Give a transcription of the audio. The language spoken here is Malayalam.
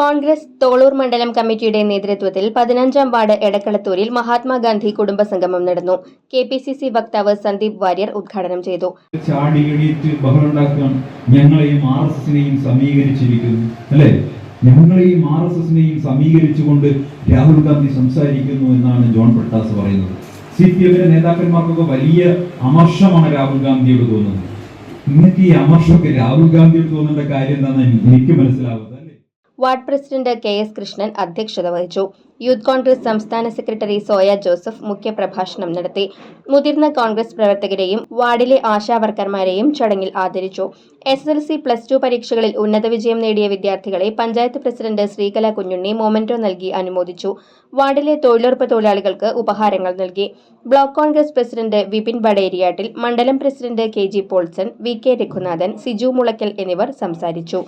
കോൺഗ്രസ് തോളൂർ മണ്ഡലം കമ്മിറ്റിയുടെ നേതൃത്വത്തിൽ പതിനഞ്ചാം വാർഡ് എടക്കളത്തൂരിൽ മഹാത്മാഗാന്ധി കുടുംബസംഗമം നടന്നു. കെ പി സി സി വക്താവ് സന്ദീപ് വാര്യർ ഉദ്ഘാടനം ചെയ്തു. ഞങ്ങളെയും ആർ എസ് എസിനെയും സമീകരിച്ചിരിക്കുന്നു. അല്ലെ? ഞങ്ങളെയും ആർ എസ് എസിനെയും സമീകരിച്ചുകൊണ്ട് രാഹുൽ ഗാന്ധി സംസാരിക്കുന്നു എന്നാണ് ജോൺ പ്രട്ടാസ് പറയുന്നത്. സി പി എമ്മിന്റെ നേതാക്കന്മാർക്കൊക്കെ വലിയ അമർഷമാണ് രാഹുൽ ഗാന്ധിയോട് തോന്നുന്നത്. ഇന്നത്തെ ഈ അമർഷമൊക്കെ രാഹുൽ ഗാന്ധിയോട് തോന്നേണ്ട കാര്യം എന്താണെന്ന് എനിക്ക് മനസ്സിലാവുന്നത്. Ward president K S Krishnan അധ്യക്ഷത വഹിച്ചു. യൂത്ത് കോൺഗ്രസ് സംസ്ഥാന സെക്രട്ടറി സോയ ജോസഫ് മുഖ്യപ്രഭാഷണം നടത്തി. മുതിർന്ന കോൺഗ്രസ് പ്രവർത്തകരെയും വാർഡിലെ ആശാവർക്കർമാരെയും ചടങ്ങിൽ ആദരിച്ചു. S L C plus two പരീക്ഷകളിൽ ഉന്നത വിജയം നേടിയ വിദ്യാർത്ഥികളെ പഞ്ചായത്ത് പ്രസിഡന്റ് ശ്രീകല കുഞ്ഞുണ്ണി മൊമെന്റോ നൽകി അനുമോദിച്ചു. വാർഡിലെ തൊഴിലുറപ്പ് തൊഴിലാളികൾക്ക് ഉപഹാരങ്ങൾ നൽകി. ബ്ലോക്ക് കോൺഗ്രസ് പ്രസിഡന്റ് വിപിൻ ബഡേരിയാട്ടിൽ മണ്ഡലം president K G Paulson V K Raghunathan Siju Mulakkal എന്നിവർ സംസാരിച്ചു.